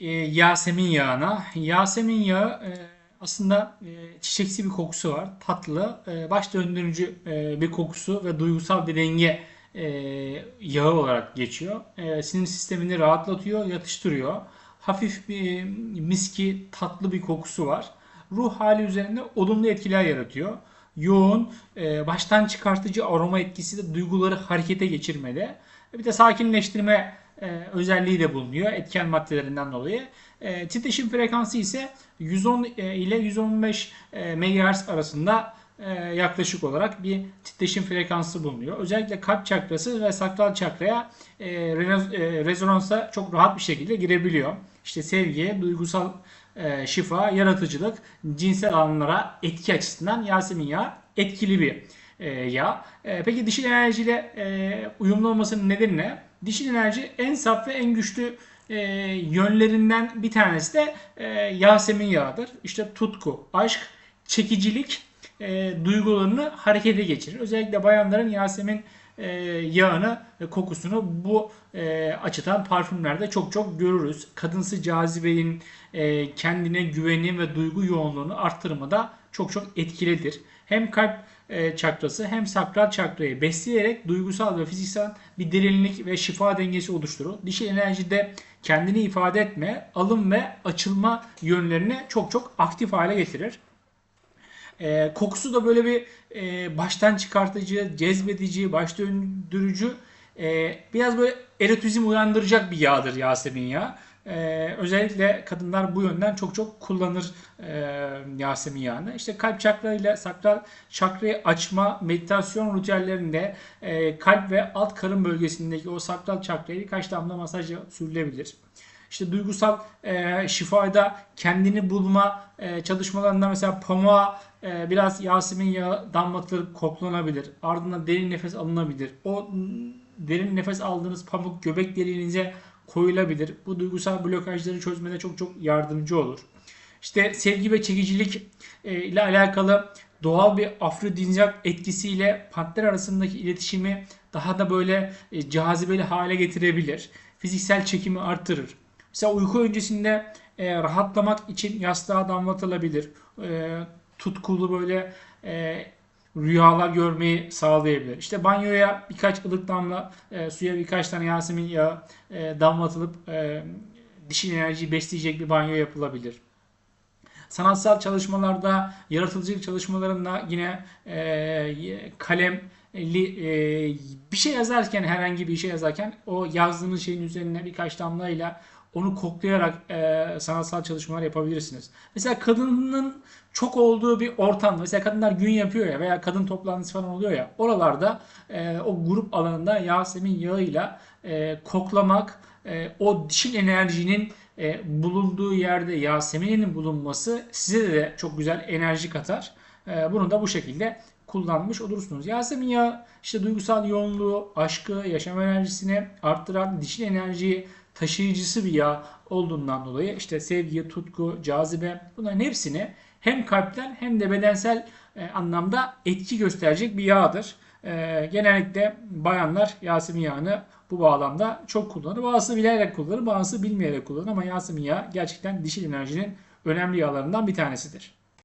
e, Yasemin yağına. Yasemin yağı e, aslında e, çiçeksi bir kokusu var. Tatlı, e, baş döndürücü e, bir kokusu ve duygusal bir denge e, yağı olarak geçiyor. Sinir sistemini rahatlatıyor, yatıştırıyor. Hafif bir miski, tatlı bir kokusu var. Ruh hali üzerinde olumlu etkiler yaratıyor. Yoğun, baştan çıkartıcı aroma etkisi de duyguları harekete geçirmede. Bir de sakinleştirme e, özelliği de bulunuyor etken maddelerinden dolayı. E, titreşim frekansı ise 110 e, ile 115 e, MHz arasında yaklaşık olarak bir titreşim frekansı bulunuyor. Özellikle kalp çakrası ve sakral çakraya rezonansa çok rahat bir şekilde girebiliyor. İşte sevgi, duygusal şifa, yaratıcılık, cinsel alanlara etki açısından Yasemin yağı etkili bir yağ. Peki dişil enerjiyle e, uyumlu olmasının nedeni ne? Dişil enerji en saf ve en güçlü e, yönlerinden bir tanesi de e, Yasemin yağıdır. İşte tutku, aşk, çekicilik e, duygularını harekete geçirir. Özellikle bayanların Yasemin e, yağını kokusunu bu e, açıdan parfümlerde çok çok görürüz. Kadınsı cazibenin e, kendine güveni ve duygu yoğunluğunu arttırmada çok çok etkilidir. Hem kalp e, çakrası hem sakral çakrayı besleyerek duygusal ve fiziksel bir derinlik ve şifa dengesi oluşturur. Dişil enerjide kendini ifade etme, alım ve açılma yönlerini çok çok aktif hale getirir. E, kokusu da böyle bir e, baştan çıkartıcı, cezbedici, baş döndürücü, e, biraz böyle erotizm uyandıracak bir yağdır Yasemin yağı. E, özellikle kadınlar bu yönden çok çok kullanır e, Yasemin yağını. İşte kalp çakra ile sakral çakrayı açma meditasyon ritüellerinde e, kalp ve alt karın bölgesindeki o sakral çakraya birkaç damla masaj sürülebilir. İşte duygusal e, şifada kendini bulma e, çalışmalarında mesela pamuğa e, biraz Yasemin yağı damlatılıp koklanabilir. Ardından derin nefes alınabilir. O derin nefes aldığınız pamuk göbek deliğinize koyulabilir. Bu duygusal blokajları çözmede çok çok yardımcı olur. İşte sevgi ve çekicilik e, ile alakalı doğal bir afrodizyak etkisiyle partner arasındaki iletişimi daha da böyle e, cazibeli hale getirebilir. Fiziksel çekimi artırır. Mesela uyku öncesinde e, rahatlamak için yastığa damlatılabilir. E, tutkulu böyle e, rüyalar görmeyi sağlayabilir. İşte banyoya birkaç ılık damla e, suya birkaç tane Yasemin yağı e, damlatılıp e, dişil enerjiyi besleyecek bir banyo yapılabilir. Sanatsal çalışmalarda, yaratıcılık çalışmalarında yine e, kalemli e, bir şey yazarken herhangi bir şey yazarken o yazdığınız şeyin üzerine birkaç damlayla onu koklayarak e, sanatsal çalışmalar yapabilirsiniz. Mesela kadının çok olduğu bir ortam, mesela kadınlar gün yapıyor ya veya kadın toplantısı falan oluyor ya, oralarda e, o grup alanında Yasemin yağıyla e, koklamak, e, o dişil enerjinin e, bulunduğu yerde Yasemin'in bulunması size de çok güzel enerji katar. E, bunu da bu şekilde kullanmış olursunuz. Yasemin yağı işte duygusal yoğunluğu, aşkı, yaşam enerjisini arttıran dişil enerjiyi taşıyıcısı bir yağ olduğundan dolayı işte sevgi, tutku, cazibe bunların hepsini hem kalpten hem de bedensel e, anlamda etki gösterecek bir yağdır. E, genellikle bayanlar Yasemin yağını bu bağlamda çok kullanır. Bazısı bilerek kullanır, bazısı bilmeyerek kullanır ama Yasemin yağı gerçekten dişil enerjinin önemli yağlarından bir tanesidir.